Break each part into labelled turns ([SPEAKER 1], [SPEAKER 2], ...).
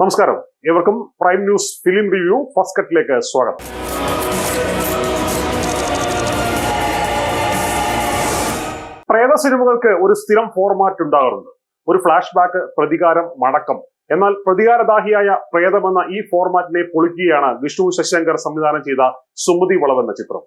[SPEAKER 1] നമസ്കാരം. ഏവർക്കും prime news film review first കട്ടിലേക്ക് സ്വാഗതം. പ്രേത സിനിമകൾക്ക് ഒരു സ്ഥിരം ഫോർമാറ്റ് ഉണ്ടാകാറുണ്ട്. ഒരു ഫ്ലാഷ് ബാക്ക് പ്രതികാരം മടക്കം. എന്നാൽ പ്രതികാരദാഹിയായ പ്രേതമെന്ന ഈ ഫോർമാറ്റിനെ പൊളിക്കുകയാണ് വിഷ്ണു ശശിശങ്കർ സംവിധാനം ചെയ്ത സുമതി വളവ് എന്ന ചിത്രം.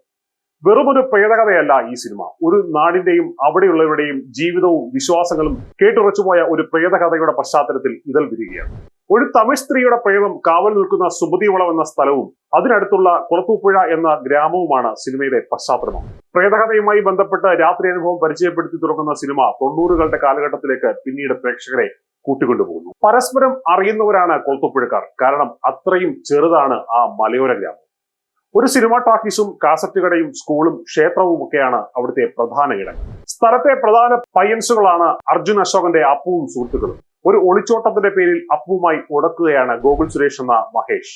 [SPEAKER 1] വെറുമൊരു പ്രേതകഥയല്ല ഈ സിനിമ. ഒരു നാടിന്റെയും അവിടെയുള്ളവരുടെയും ജീവിതവും വിശ്വാസങ്ങളും കേട്ടുറച്ചുപോയ ഒരു പ്രേതകഥയുടെ പശ്ചാത്തലത്തിൽ ഇതൽ വിരികയാണ്. ഒരു തമിഴ് സ്ത്രീയുടെ പ്രേതം കാവൽ നിൽക്കുന്ന സുമതി വളം എന്ന സ്ഥലവും അതിനടുത്തുള്ള കുളത്തൂപ്പുഴ എന്ന ഗ്രാമവുമാണ് സിനിമയുടെ പശ്ചാത്തലം. പ്രേതകഥയുമായി ബന്ധപ്പെട്ട് രാത്രി അനുഭവം പരിചയപ്പെടുത്തി തുടങ്ങുന്ന സിനിമ തൊണ്ണൂറുകളുടെ കാലഘട്ടത്തിലേക്ക് പിന്നീട് പ്രേക്ഷകരെ കൂട്ടിക്കൊണ്ടുപോകുന്നു. പരസ്പരം അറിയുന്നവരാണ് കൊളത്തൂപ്പുഴക്കാർ. കാരണം അത്രയും ചെറുതാണ് ആ മലയോര ഗ്രാമം. ഒരു സിനിമ ടാക്കീസും കാസറ്റ് കടയും സ്കൂളും ക്ഷേത്രവും ഒക്കെയാണ് അവിടുത്തെ പ്രധാന ഇടങ്ങൾ സ്ഥലത്തെ പ്രധാന പയ്യൻസുകളാണ് അർജുൻ അശോകന്റെ അപ്പവും സുഹൃത്തുക്കളും. ഒരു ഒളിച്ചോട്ടത്തിന്റെ പേരിൽ അപ്പുമായി ഉടക്കുകയാണ് ഗോകുൽ സുരേഷ് എന്ന മഹേഷ്.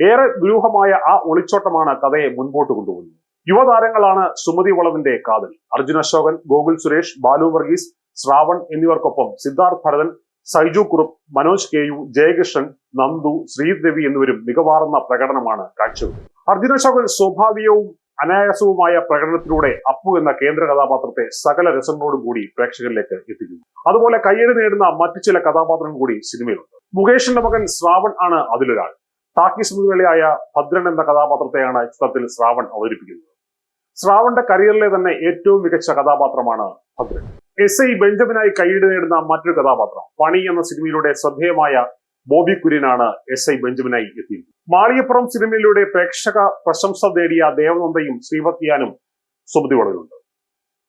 [SPEAKER 1] ഏറെ ദുരൂഹമായ ആ ഒളിച്ചോട്ടമാണ് കഥയെ മുൻപോട്ട് കൊണ്ടുപോകുന്നത്. യുവതാരങ്ങളാണ് സുമതി വളവിന്റെ കാതൽ. അർജുൻ അശോകൻ ഗോകുൽ സുരേഷ് ബാലു വർഗീസ് ശ്രാവൺ എന്നിവർക്കൊപ്പം സിദ്ധാർത്ഥ് ഭരതൻ സൈജു കുറുപ്പ് മനോജ് കെ യു ജയകൃഷ്ണൻ നന്ദു ശ്രീദേവി എന്നിവരും മികവാർന്ന പ്രകടനമാണ് കാഴ്ചവെച്ചത് അർജുന അശോകൻ സ്വാഭാവികവും അനായാസവുമായ പ്രകടനത്തിലൂടെ അപ്പു എന്ന കേന്ദ്ര കഥാപാത്രത്തെ സകല രസങ്ങളോടും കൂടി പ്രേക്ഷകരിലേക്ക് എത്തിക്കുന്നു. അതുപോലെ കയ്യടി നേടുന്ന മറ്റു ചില കഥാപാത്രങ്ങൾ കൂടി സിനിമയിലുണ്ട്. മുകേഷിന്റെ മകൻ ശ്രാവൺ ആണ് അതിലൊരാൾ. ടാക്കീസ് മുതലാളിയായ ഭദ്രൻ എന്ന കഥാപാത്രത്തെയാണ് ചിത്രത്തിൽ ശ്രാവൺ അവതരിപ്പിക്കുന്നത്. ശ്രാവണിന്റെ കരിയറിലെ തന്നെ ഏറ്റവും മികച്ച കഥാപാത്രമാണ് ഭദ്രൻ. എസ് ഐ ബെഞ്ചമിനായി കൈയ്യടി നേടുന്ന മറ്റൊരു കഥാപാത്രം പണി എന്ന സിനിമയിലൂടെ ശ്രദ്ധേയമായ ബോബി കുര്യനാണ് എസ് ഐ ബെഞ്ചമിനായി എത്തിയത് മാളിയപ്പുറം സിനിമയിലൂടെ പ്രേക്ഷക പ്രശംസ നേടിയ ദേവനന്ദയും ശ്രീവത്യാനും സുമതി വളരുന്നുണ്ട്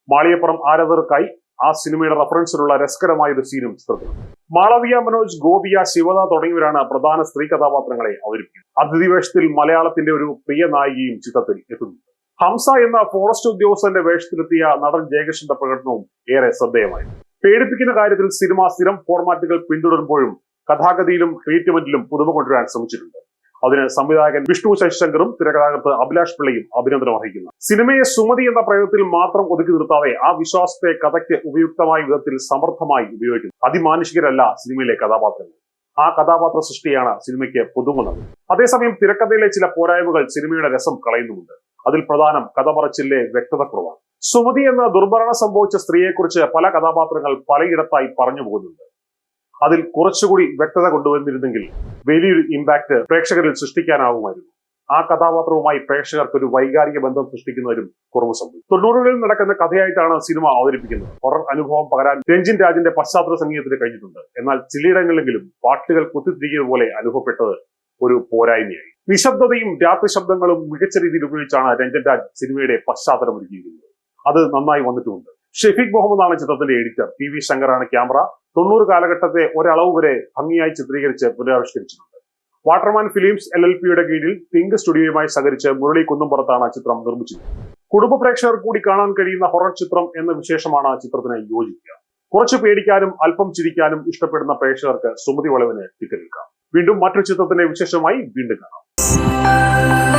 [SPEAKER 1] മാളിയപ്പുറം ആരാധകർക്കായി ആ സിനിമയുടെ റഫറൻസിലുള്ള രസകരമായ ഒരു സീനും ചിത്രത്തിൽ മാളവിയ മനോജ് ഗോപിയ ശിവദ തുടങ്ങിയവരാണ് പ്രധാന സ്ത്രീ കഥാപാത്രങ്ങളെ അവതരിപ്പിക്കുന്നത്. അതിഥിവേഷത്തിൽ മലയാളത്തിന്റെ ഒരു പ്രിയ നായികയും ചിത്രത്തിൽ എത്തുന്നുണ്ട്. ഹംസ എന്ന ഫോറസ്റ്റ് ഉദ്യോഗസ്ഥന്റെ വേഷത്തിലെത്തിയ നടൻ ജയകൃഷ്ണന്റെ പ്രകടനവും ഏറെ ശ്രദ്ധേയമായി പേടിപ്പിക്കുന്ന കാര്യത്തിൽ സിനിമ സ്ഥിരം ഫോർമാറ്റുകൾ പിന്തുടരുമ്പോഴും കഥാഗതിയിലും ട്രീറ്റ്മെന്റിലും പുതുമ കൊണ്ടുവരാൻ ശ്രമിച്ചിട്ടുണ്ട്. അതിന് സംവിധായകൻ വിഷ്ണു ശശിശങ്കറും തിരക്കഥാകൃത്ത് അഭിലാഷ് പിള്ളയും അഭിനന്ദനം അർഹിക്കുന്നു. സിനിമയെ സുമതി എന്ന പ്രയോഗത്തിൽ മാത്രം ഒതുക്കി നിർത്താതെ ആ വിശ്വാസത്തെ കഥയ്ക്ക് ഉപയുക്തമായ വിധത്തിൽ സമർത്ഥമായി ഉപയോഗിക്കുന്നു. അതിമാനുഷികരല്ല സിനിമയിലെ കഥാപാത്രങ്ങൾ. ആ കഥാപാത്ര സൃഷ്ടിയാണ് സിനിമയ്ക്ക് പുതുമ നൽകുന്നത്. അതേസമയം തിരക്കഥയിലെ ചില പോരായ്മകൾ സിനിമയുടെ രസം കളയുന്നുമുണ്ട്. അതിൽ പ്രധാനം കഥ പറച്ചിലെ വ്യക്തത കുറവാണ്. സുമതി എന്ന ദുർഭരണം സംഭവിച്ച സ്ത്രീയെക്കുറിച്ച് പല കഥാപാത്രങ്ങൾ പലയിടത്തായി പറഞ്ഞു പോകുന്നുണ്ട്. അതിൽ കുറച്ചുകൂടി വ്യക്തത കൊണ്ടുവന്നിരുന്നെങ്കിൽ വലിയൊരു ഇമ്പാക്ട് പ്രേക്ഷകരിൽ സൃഷ്ടിക്കാനാവുമായിരുന്നു. ആ കഥാപാത്രവുമായി പ്രേക്ഷകർക്ക് ഒരു വൈകാരിക ബന്ധം സൃഷ്ടിക്കുന്നതിലും കുറവ് സംഭവിക്കും തൊണ്ണൂറുകളിൽ നടക്കുന്ന കഥയായിട്ടാണ് സിനിമ അവതരിപ്പിക്കുന്നത്. ഹൊറർ അനുഭവം പകരാൻ രഞ്ജിൻ രാജിന്റെ പശ്ചാത്തല സംഗീതത്തിന് കഴിഞ്ഞിട്ടുണ്ട്. എന്നാൽ ചിലയിടങ്ങളിലെങ്കിലും പാട്ടുകൾ കുത്തിത്തിരിക്കുക പോലെ അനുഭവപ്പെട്ടത് ഒരു പോരായ്മയായി. നിശബ്ദതയും രാത്രി ശബ്ദങ്ങളും മികച്ച രീതിയിൽ ഉപയോഗിച്ചാണ് രഞ്ജൻ രാജ് സിനിമയുടെ പശ്ചാത്തലം ഒരുക്കിയിരിക്കുന്നത് അത് നന്നായി വന്നിട്ടുമുണ്ട്. ഷെഫീഖ് മുഹമ്മദാണ് ചിത്രത്തിന്റെ എഡിറ്റർ പി വി ശങ്കറാണ് ക്യാമറ തൊണ്ണൂറ് കാലഘട്ടത്തെ ഒരളവ് വരെ ഭംഗിയായി ചിത്രീകരിച്ച് പുനരാവിഷ്കരിച്ചിട്ടുണ്ട്. വാട്ടർമാൻ ഫിലിംസ് എൽ എൽ പിയുടെ കീഴിൽ പിങ്ക് സ്റ്റുഡിയോയുമായി സഹകരിച്ച് മുരളി കുന്നുംപുറത്താണ് ചിത്രം നിർമ്മിച്ചത്. കുടുംബ പ്രേക്ഷകർ കൂടി കാണാൻ കഴിയുന്ന ഹൊറർ ചിത്രം എന്ന വിശേഷമാണ് ചിത്രത്തിന് യോജിക്കുക കുറച്ച് പേടിക്കാനും അല്പം ചിരിക്കാനും ഇഷ്ടപ്പെടുന്ന പ്രേക്ഷകർക്ക് സുമതി വളവിന് ടിക്കറ്റ് വീണ്ടും മറ്റൊരു ചിത്രത്തിന്റെ വിശേഷമായി വീണ്ടും കാണാം.